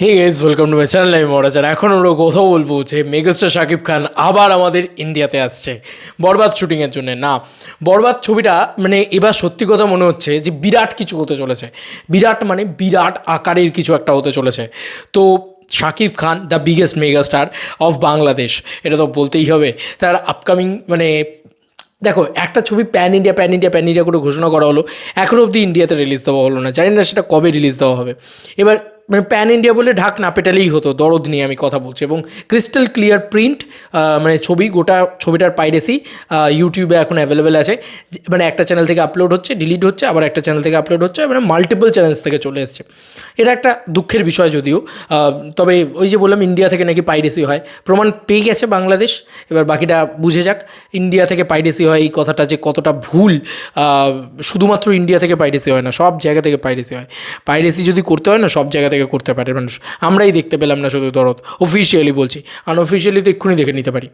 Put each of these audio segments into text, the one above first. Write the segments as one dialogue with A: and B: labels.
A: Hey guys welcome to my channel আমি মহারাজার এখন আমরা কথা বলব যে মেগাস্টার শাকিব খান আবার আমাদের ইন্ডিয়াতে আসছে। বরবাদ শুটিংয়ের জন্য। না, বরবাদ ছবিটা মানে এবার সত্যি কথা মনে হচ্ছে যে বিরাট কিছু হতে চলেছে। বিরাট মানে বিরাট আকারের কিছু একটা হতে চলেছে। তো Shakib Khan the biggest megastar of Bangladesh এটা তো বলতেই হবে। তার আপকামিং মানে দেখো, একটা ছবি pan India pan India pan India করে ঘোষণা করা হলো। এখনও অবধি ইন্ডিয়াতে রিলিজ দেওয়া হলো না। জানি না সেটা কবে রিলিজ দেওয়া হবে। এবার মানে প্যান ইন্ডিয়া বলে ঢাক না পেটালেই হতো, দরদ নিয়ে আমি কথা বলছি। এবং ক্রিস্টাল ক্লিয়ার প্রিন্ট মানে ছবি, গোটা ছবিটার পাইরেসি ইউটিউবে এখন অ্যাভেলেবেল আছে। মানে একটা চ্যানেল থেকে আপলোড হচ্ছে ডিলিট হচ্ছে, আবার একটা চ্যানেল থেকে আপলোড হচ্ছে মানে মাল্টিপল চ্যানেলস থেকে চলে এসছে। এটা একটা দুঃখের বিষয় যদিও তবে ওই যে বললাম ইন্ডিয়া থেকে নাকি পাইরেসি হয়। প্রমাণ পেয়ে গেছে বাংলাদেশ, এবার বাকিটা বুঝে যাক। ইন্ডিয়া থেকে পাইরেসি হয়, এই কথাটা যে কতটা ভুল শুধুমাত্র ইন্ডিয়া থেকে পাইরেসি হয় না, সব জায়গা থেকে পাইরেসি হয়। পাইরেসি যদি করতে হয় না, সব জায়গা থেকে করতে পারে মানুষ। আমরাই দেখতে পেলাম না শুধু দরদ। অফিসিয়ালি বলছি। আনঅফিসিয়ালি তো এক্ষুনি দেখে নিতে পারি।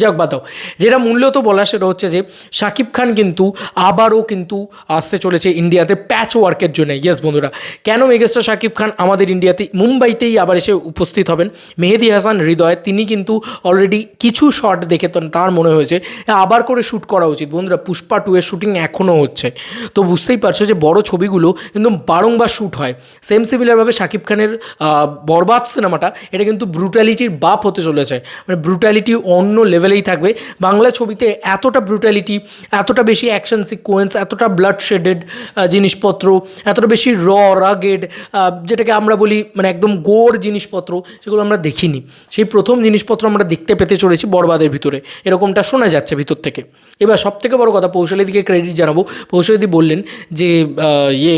A: যাক বাতাও যেটা মূল্যত বলা সেটা হচ্ছে যে শাকিব খান কিন্তু আবারও কিন্তু আসতে চলেছে ইন্ডিয়াতে প্যাচ ওয়ার্কের জন্য। ইয়েস বন্ধুরা, কেন মেগাস্টার শাকিব খান আমাদের ইন্ডিয়াতে মুম্বাইতেই আবার এসে উপস্থিত হবেন? মেহেদি হাসান হৃদয় তিনি কিন্তু অলরেডি কিছু শট দেখে তার মনে হয়েছে, আবার করে শ্যুট করা উচিত। বন্ধুরা, পুষ্পা টু এর শ্যুটিং এখনও হচ্ছে। তো বুঝতেই পারছ যে, বড় ছবিগুলো কিন্তু বারংবার শ্যুট হয়। সেম সিমিলারভাবে শাকিব খানের বরবাদ সিনেমাটা এটা কিন্তু ব্রুটালিটির বাপ হতে চলেছে। মানে ব্রুটালিটি অন্য লেভেলেই থাকবে। বাংলা ছবিতে এতটা ব্রুটালিটি এতটা বেশি অ্যাকশন সিকোয়েন্স এতটা ব্লাড শেডেড জিনিসপত্র, এতটা বেশি র রাগেড যেটাকে আমরা বলি মানে একদম গোর জিনিসপত্র, সেগুলো আমরা দেখিনি। সেই প্রথম জিনিসপত্র আমরা দেখতে পেতে চলেছি বরবাদের ভিতরে। এরকমটা শোনা যাচ্ছে ভিতর থেকে। এবার সব থেকে বড় কথা, পৌশালিদিকে ক্রেডিট জানাব। পৌশালিদি বললেন যে ইয়ে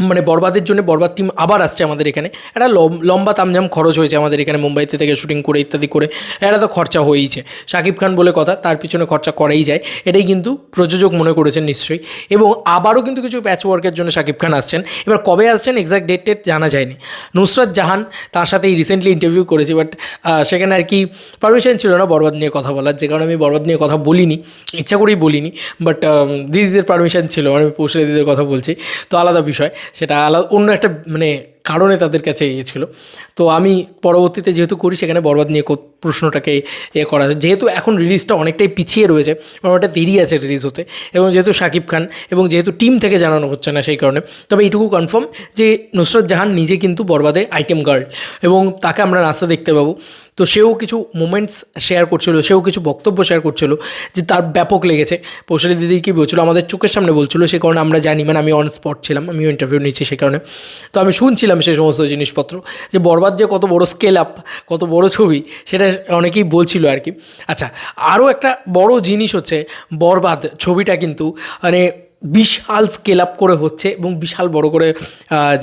A: মানে বরবাদের জন্য বরবাদ টিম আবার আসছে আমাদের এখানে। একটা লম- লম্বা তামঝাম খরচ হয়েছে আমাদের এখানে মুম্বাইতে থেকে শুটিং করে ইত্যাদি করে। একটা তো খরচা হয়েইছে। শাকিব খান বলে কথা, তার পিছনে খরচা করাই যায়। এটাই কিন্তু প্রযোজক মনে করেছেন নিশ্চয়ই। এবং আবারও কিন্তু কিছু প্যাচ ওয়ার্কের জন্য শাকিব খান আসছেন। এবার কবে আসছেন এক্সাক্ট ডেট টেট জানা যায়নি। নুসরাত জাহান তার সাথে রিসেন্টলি ইন্টারভিউ করেছি বাট সেখানে আর কি পারমিশন ছিল না বরবাদ নিয়ে কথা বলার। যে কারণে আমি বরবাদ নিয়ে কথা বলিনি। ইচ্ছা করেই বলিনি বাট দিদিদের পারমিশন ছিল মানে পৌঁছে দিদিদের কথা বলছি। তো আলাদা বিষয়। সেটা আলাদা, অন্য একটা মানে কারণে তাদের কাছে গিয়েছিল তো আমি পরবর্তীতে যেহেতু করি, সেখানে বরবাদ নিয়ে প্রশ্নটাকে এ করা যেহেতু এখন রিলিজটা অনেকটাই পিছিয়ে রয়েছে মানে ওটা দেরি আছে রিলিজ হতে, এবং যেহেতু শাকিব খান এবং যেহেতু টিম থেকে জানানো হচ্ছে না সেই কারণে, তবে এইটুকু কনফার্ম যে নুসরত জাহান নিজে কিন্তু বরবাদে আইটেম গার্ল এবং তাকে আমরা রাস্তা দেখতে পাবো। তো সেও কিছু মোমেন্টস শেয়ার করছিল, সেও কিছু বক্তব্য শেয়ার করছিল যে তার ব্যাপক লেগেছে। পৌশালী দিদি কী বলছিল? আমাদের চোখের সামনে বলছিল, সে কারণে আমরা জানি মানে আমি অন স্পট ছিলাম, আমিও ইন্টারভিউ নিচ্ছি সে কারণে। তো আমি শুনছিলাম সেই সমস্ত জিনিসপত্র, যে বরবাদ যে কত বড় স্কেল আপ কত বড় ছবি, সেটা অনেকেই বলছিল আর কি। আচ্ছা আরও একটা বড় জিনিস হচ্ছে বরবাদ ছবিটা কিন্তু মানে বিশাল স্কেল আপ করে হচ্ছে এবং বিশাল বড় করে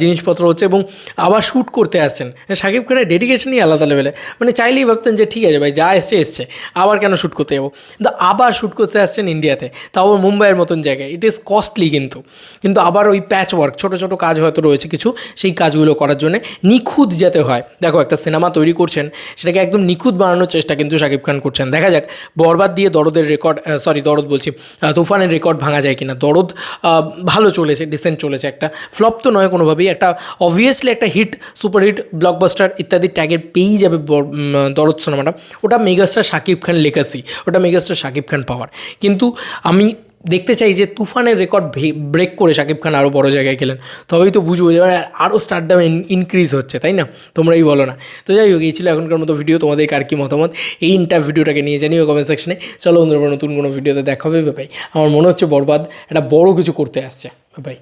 A: জিনিসপত্র হচ্ছে এবং আবার শ্যুট করতে আসছেন। শাকিব খানের ডেডিকেশনই আলাদা লেভেলে মানে চাইলেই ভাবতেন যে ঠিক আছে ভাই, যা এসছে এসছে। আবার কেন শ্যুট করতে যাব? কিন্তু আবার শ্যুট করতে আসছেন ইন্ডিয়াতে তাও আবার মুম্বাইয়ের মতন জায়গায়। ইট ইজ কস্টলি কিন্তু। কিন্তু আবার ওই প্যাচ ওয়ার্ক ছোটো ছোটো কাজ হয়তো রয়েছে কিছু সেই কাজগুলো করার জন্য নিখুঁত যাতে হয়। দেখো, একটা সিনেমা তৈরি করছেন, সেটাকে একদম নিখুঁত বানানোর চেষ্টা কিন্তু শাকিব খান করছেন। দেখা যাক, বরবাদ দিয়ে দরদের রেকর্ড সরি দরদ বলছি তুফানের রেকর্ড ভাঙা যায় কিনা। দরদ আহ, ভালো চলেছে ডিসেন্ট চলেছে একটা। ফ্লপ তো নয় কোনোভাবেই একটা অবভিয়াসলি একটা হিট সুপারহিট ব্লকবাস্টার ইত্যাদি ট্যাগের পেয়েই যাবে দরদ সিনেমাটা। ওটা মেগাস্টার শাকিব খান লেগাসি ওটা মেগাস্টার শাকিব খান পাওয়ার কিন্তু আমি দেখতে চাই যে তুফানের রেকর্ড ব্রেক করে শাকিব খান আরও বড় জায়গায় গেলেন তবেই তো বুঝব যে আরও স্টারডাম ইনক্রিজ হচ্ছে, তাই না? তোমরাই বলো না। তো যাই হোক, এই ছিল এখনকার মতো ভিডিও তোমাদের কার কি মতামত? এই ইন্টার ভিডিওটাকে নিয়ে জানিও কমেন্ট সেকশনে চলো অন্য নতুন কোনো ভিডিওতে দেখা হবে ভাই আমার মনে হচ্ছে বরবাদ, একটা বড় কিছু করতে আসছে বাই